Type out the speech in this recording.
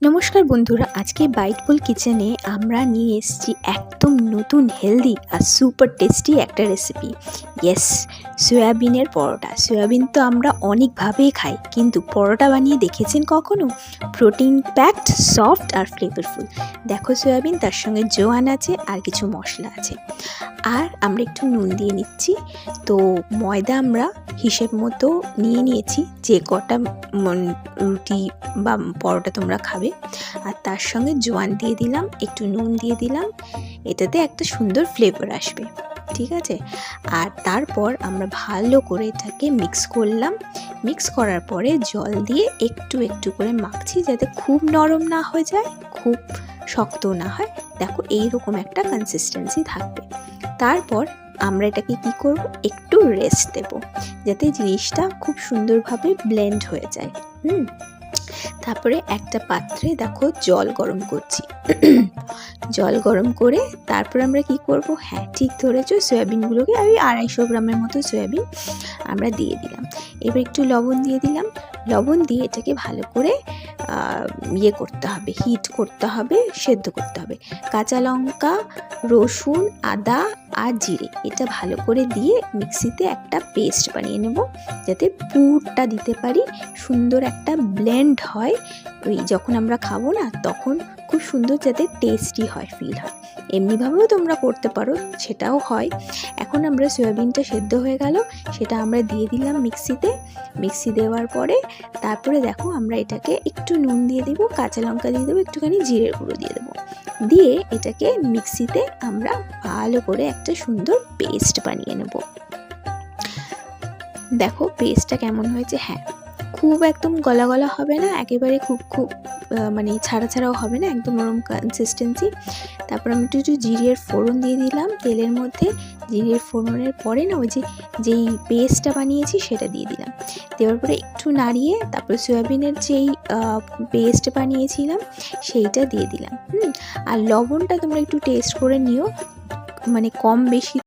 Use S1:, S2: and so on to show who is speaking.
S1: নমস্কার বন্ধুরা, আজকে বাইটবুল কিচেনে আমরা নিয়ে এসেছি একদম নতুন হেলদি আর সুপার টেস্টি একটা রেসিপি ইয়েস সয়াবিনের পরোটা। সয়াবিন তো আমরা অনেকভাবেই খাই, কিন্তু পরোটা বানিয়ে দেখেছেন কখনো? প্রোটিন প্যাকড সফট আর ফ্লেভারফুল দেখো সয়াবিন, তার সঙ্গে জোয়ান আছে আর কিছু মশলা আছে। আর আমরা একটু নুন দিয়ে নিচ্ছি। তো ময়দা আমরা হিসেব মতো নিয়ে নিয়েছি। যে কটা রুটি বা পরোটা তোমরা খাবে আর তার সঙ্গে জোয়ান দিয়ে দিলাম, একটু নুন দিয়ে দিলাম, এটাতে একটা সুন্দর ফ্লেভার আসবে, ঠিক আছে? আর তারপর আমরা ভালো করে এটাকে মিক্স করলাম। মিক্স করার পরে জল দিয়ে একটু একটু করে মাখছি যাতে খুব নরম না হয়ে যায়, খুব শক্ত না হয়। দেখো এইরকম একটা কনসিস্টেন্সি থাকবে। তারপর আমরা এটাকে কি করব? একটু রেস্ট দেব, যাতে জিনিসটা খুব সুন্দরভাবে ব্লেন্ড হয়ে যায়, হুম? তারপরে একটা পাত্রে দেখো জল গরম করছি। জল গরম করে তারপর আমরা কি করব? হ্যাঁ ঠিক ধরেছো, সয়াবিনগুলোকে আমি আড়াইশো গ্রামের মতো সয়াবিন আমরা দিয়ে দিলাম। এবার একটু লবণ দিয়ে দিলাম। লবণ দিয়ে এটাকে ভালো করে ইয়ে করতে হবে হিট করতে হবে, সেদ্ধ করতে হবে। কাঁচা লঙ্কা, রসুন, আদা আর জিরে এটা ভালো করে দিয়ে মিক্সিতে একটা পেস্ট বানিয়ে নেব। যাতে পুরটা দিতে পারি, সুন্দর একটা ব্লেন্ড হয়। ওই যখন আমরা খাব না, তখন খুব সুন্দর যাতে টেস্টি হয় ফিল হয়। এমনিভাবেও তোমরা করতে পারো, সেটাও হয়। এখন আমরা সয়াবিনটা সেদ্ধ হয়ে গেল, সেটা আমরা দিয়ে দিলাম মিক্সিতে। মিক্সি দেওয়ার পরে, তারপরে দেখো আমরা এটাকে একটু নুন দিয়ে দেবো, কাঁচা লঙ্কা দিয়ে দেবো, একটুখানি জিরের গুঁড়ো দিয়ে দেবো। দিয়ে এটাকে মিক্সিতে আমরা ভালো করে একটা সুন্দর পেস্ট বানিয়ে নেব। দেখো পেস্টটা কেমন হয়েছে? হ্যাঁ খুব একদম গলা গলা হবে না, একেবারে খুব খুব মানে ছাড়া ছাড়াও হবে না, একদম নরম কনসিস্টেন্সি তারপর আমি একটু একটু জিরের ফোড়ন দিয়ে দিলাম, তেলের মধ্যে জিরের ফোড়নের পরে না ওই যে, যেই পেস্টটা বানিয়েছি সেটা দিয়ে দিলাম। দেওয়ার পরে একটু নাড়িয়ে তারপরে সয়াবিনের যেই পেস্ট বানিয়েছিলাম সেইটা দিয়ে দিলাম, হুম? আর লবণটা তোমরা একটু টেস্ট করে নিও মানে কম বেশি